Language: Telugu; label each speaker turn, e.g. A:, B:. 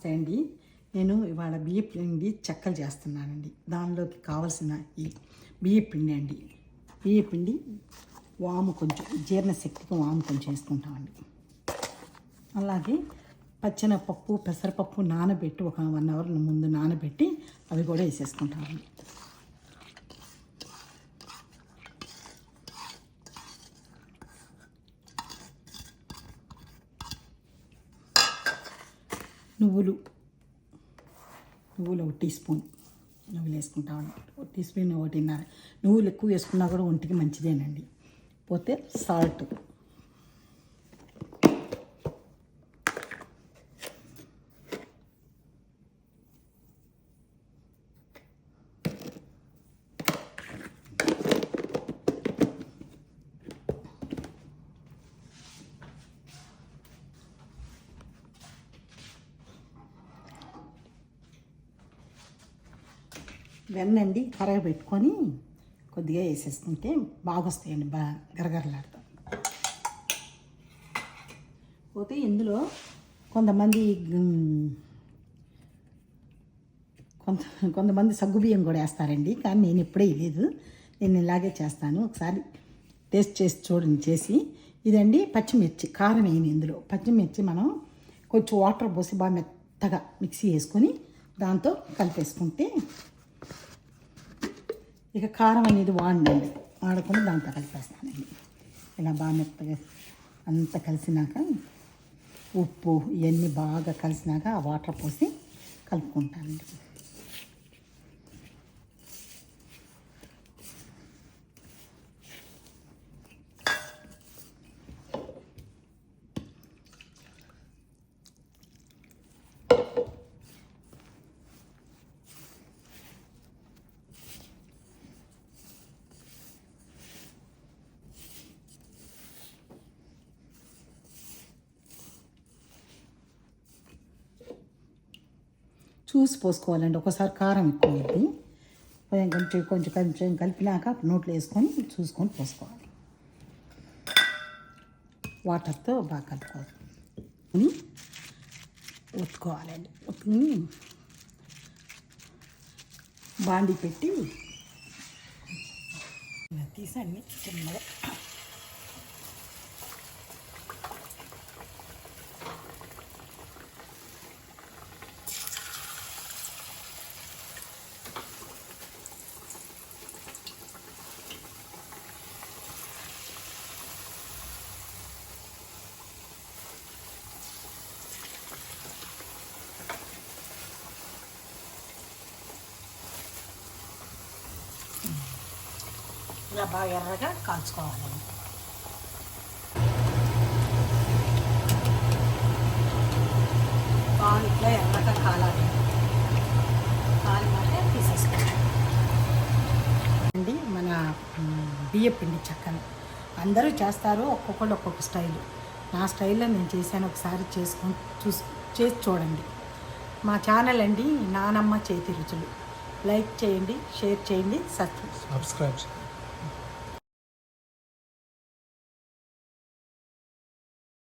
A: నమస్తే అండి. నేను ఇవాళ బియ్య పిండి చెక్కలు చేస్తున్నానండి. దానిలోకి కావలసిన ఈ బియ్య పిండి అండి. బియ్య పిండి వాము కొంచెం జీర్ణశక్తికి వాము కొంచెం వేసుకుంటామండి. అలాగే పచ్చెనపప్పు పెసరపప్పు నానబెట్టి ఒక వన్ అవర్ ముందు నానబెట్టి అవి కూడా వేసేసుకుంటామండి. నువ్వులు. నువ్వులు ఒక టీ స్పూన్. నువ్వులు వేసుకుంటా ఒక టీ స్పూన్ ఒకటిన్నర. నువ్వులు ఎక్కువ వేసుకున్నా కూడా ఒంటికి మంచిదేనండి. పోతే సాల్ట్. వెన్నండి కరగబెట్టుకొని కొద్దిగా వేసేసుకుంటే బాగా వస్తాయండి బాగా గరగరలాడతాం. పోతే ఇందులో కొంతమంది కొంత కొంతమంది సగ్గుబియ్యం కూడా వేస్తారండి కానీ నేను ఇప్పుడే లేదు నేను ఇలాగే చేస్తాను. ఒకసారి టేస్ట్ చేసి చూడండి చేసి. ఇదండి పచ్చిమిర్చి కారం వేయను ఇందులో. పచ్చిమిర్చి మనం కొంచెం వాటర్ పోసి బాగా మెత్తగా మిక్సీ వేసుకొని దాంతో కలిపేసుకుంటే ఇక కారం అనేది వాడండి వాడకుండా దాంతో కలిపేస్తానండి ఇలా బాగా మెత్తగా అంతా కలిసినాక ఉప్పు ఇవన్నీ బాగా కలిసినాక ఆ వాటర్ పోసి కలుపుకుంటానండి. చూసి పోసుకోవాలండి. ఒకసారి కారం ఎక్కువ వెళ్ళి కొంచెం కొంచెం కొంచెం కలిపినాక నోట్లో వేసుకొని చూసుకొని పోసుకోవాలి. వాటర్తో బాగా కలుపుకోవాలి. ఉత్తుకోవాలండి ఉత్తుకుని బాండి పెట్టి తీసండి. చిన్నగా ఇలా బాగా ఎర్రగా కాల్చుకోవాలండి బాగా ఇట్లా ఎర్రగా కాలాలి. కాలినాక తీసేసుకోవాలి. అండి మన బియ్య పిండి చక్కని. అందరూ చేస్తారు ఒక్కొక్కళ్ళు ఒక్కొక్క స్టైల్. నా స్టైల్లో నేను చేశాను ఒకసారి చేసుకొని చూసి చేసి చూడండి. మా ఛానల్ అండి నానమ్మ చేతి రుచులు. లైక్ చేయండి షేర్ చేయండి సబ్స్క్రైబ్
B: subscribe